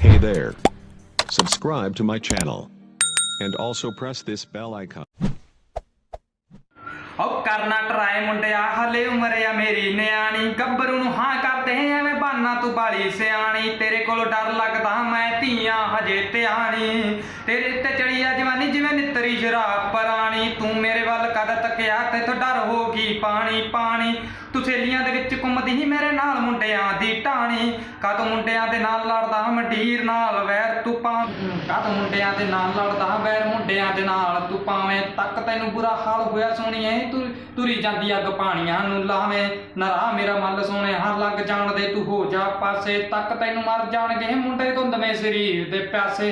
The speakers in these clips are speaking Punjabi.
Hey there. Subscribe to my channel. And also press this bell icon. ਉਹ ਕਰਨਾ ਟਰਾਏ ਮੁੰਡਿਆ, ਹਲੇ ਉਮਰ ਆ ਮੇਰੀ ਨਿਆਣੀ ਗੱਭਰੂ ਨੂੰ ਹਾਂ ਕਰਦੇ ਐਵੇਂ ਬਾਨਾ ਤੂੰ ਬਾਲੀ ਸਿਆਣੀ ਤੇਰੇ ਕੋਲੋਂ ਡਰ ਲੱਗਦਾ ਮੈਂ ਧੀਆਂ ਹਜੇ ਧਿਆਣੀ ਤੇਰੇ ਤੇ ਚੜੀ ਆ ਜਵਾਨੀ ਜਿਵੇਂ ਨਿੱਤਰੀ ਸ਼ਰਾਬ ਪਰਾਣੀ ਤੂੰ ਮੇਰੇ ਵੱਲ ਕਦ ਤੱਕਿਆ ਤੇਥੋਂ ਡਰ ਹੋ ਗਈ ਪਾਣੀ ਪਾਣੀ ਤੂੰ ਸੇਲੀਆਂ ਦੇ ਵਿੱਚ ਘੁੰਮਦੀ ਸੀ ਮੇਰੇ ਨਾਲ ਮੁੰਡਿਆਂ ਦੀ ਢਾਣੀ ਕਦੋਂ ਮੁੰਡਿਆਂ ਦੇ ਨਾਲ ਲੜਦਾ ਮੰਡੀਰ ਨਾਲ, ਵੈਰ ਤੂੰ ਪਾ ਕਦੋਂ ਮੁੰਡਿਆਂ ਦੇ ਨਾਲ ਲੜਦਾ ਵੈਰ ਮੁੰਡਿਆਂ ਦੇ ਨਾਲ, ਤੂੰ ਪਾਵੇਂ ਤੱਕ ਤੈਨੂੰ ਬੁਰਾ ਹਾਲ ਹੋਇਆ ਸੋਣੀਏ ਤੂੰ ਤੁਰੀ ਜਾਂਦੀ ਅੱਗ ਪਾਣੀਆਂ ਨੂੰ ਲਾਵੇਂ, ਨਰਾ ਮੇਰਾ ਮੱਲ ਸੋਹਣੇ ਹਰ ਲੱਗ ਜਾਣ ਦੇ ਤੂੰ ਹੋ ਜਾ ਪਾਸੇ, ਤੱਕ ਤੈਨੂੰ ਮਰ ਜਾਣਗੇ ਮੁੰਡੇ ਧੁੰਦਵੇਂ ਸਰੀਰ ਦੇ ਪਿਆਸੇ।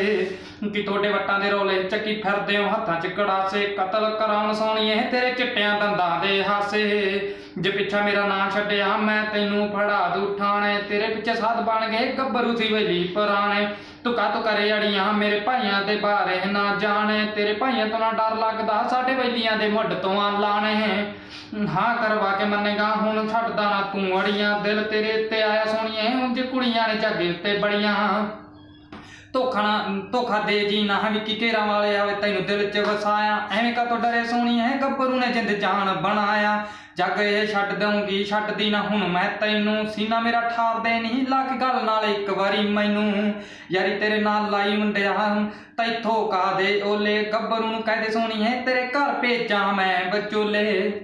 ਕਿ ਤੁਹਾਡੇ ਵੱਟਾਂ ਦੇ ਰੋਲੇ ਚੱਕੀ ਫਿਰਦੇ ਹੋ, ਹੱਥਾਂ 'ਚ ਕੜਾਸੇ, ਕਤਲ ਕਰਾਉਣ ਸੋਣੀਏ ਤੇਰੇ ਚਿੱਟਿਆਂ ਦੰਦਾਂ ਦੇ ਹਾਸੇ। ਜੇ ਪਿੱਛਾ ਮੇਰਾ ਨਾਂ ਛੱਡਿਆ, ਮੈਂ ਤੈਨੂੰ ਫੜਾ ਦੂ ਠਾਣੇ। ਤੇਰੇ ਪਿੱਛੇ ਸਾਧ ਬਣ ਗਏ ਗੱਭਰੂ ਸੀ ਵੇਲੀ ਪੁਰਾਣੇ। ਤੂੰ ਕਾਤੋਂ ਕਰੇ ਅੜੀਆਂ ਮੇਰੇ ਭਾਈਆਂ ਦੇ ਬਾਰੇ ਨਾ ਜਾਣੇ। ਤੇਰੇ ਭਾਈਆਂ ਤੋਂ ਨਾ ਡਰ ਲੱਗਦਾ, ਸਾਡੇ ਵੈਲੀਆਂ ਦੇ ਮੁੱਢ ਤੋਂ ਆ ਲਾਣੇ। ਹਾਂ, ਕਰਵਾ ਕੇ ਮੰਨੇਗਾ, ਹੁਣ ਛੱਡਦਾ ਨਾ ਤੂੰ ਅੜੀਆਂ। ਦਿਲ ਤੇਰੇ ਉੱਤੇ ਆਇਆ ਸੋਣੀਏ ਜੇ ਕੁੜੀਆਂ ਨੇ ਝਾਗੇ ਉੱਤੇ ਬੜੀਆਂ। ਧੋਖਾ ਨਾ, ਧੋਖਾ ਦੇ ਜੀ ਨਾ ਵੀ ਕੀ ਵਾਲੇ ਆਵੇ, ਤੈਨੂੰ ਦਿਲ 'ਚ ਵਸਾਇਆ। ਐਵੇਂ ਕਾ ਤੋਂ ਡਰੇ ਸੋਣੀ ਐ? ਗੱਭਰੂ ਨੇ ਜਿੰਦ ਜਾਨ ਬਣਾਇਆ। ਜੱਗ ਇਹ ਛੱਡ ਦਊਂਗੀ, ਛੱਡਦੀ ਨਾ ਹੁਣ ਮੈਂ ਤੈਨੂੰ। ਸੀਨਾ ਮੇਰਾ ਠਾਰਦੇ ਨਹੀਂ ਲੱਗ ਗੱਲ ਨਾਲ ਇੱਕ ਵਾਰੀ ਮੈਨੂੰ। ਯਾਰੀ ਤੇਰੇ ਨਾਲ ਲਾਈ ਮੁੰਡਿਆ ਤੈਥੋਂ ਕਾ ਦੇ ਓਲੇ। ਗੱਭਰੂ ਨੂੰ ਕਹਦੇ ਸੋਣੀ ਐ, ਤੇਰੇ ਘਰ ਭੇਜਾਂ ਮੈਂ ਬਚੋਲੇ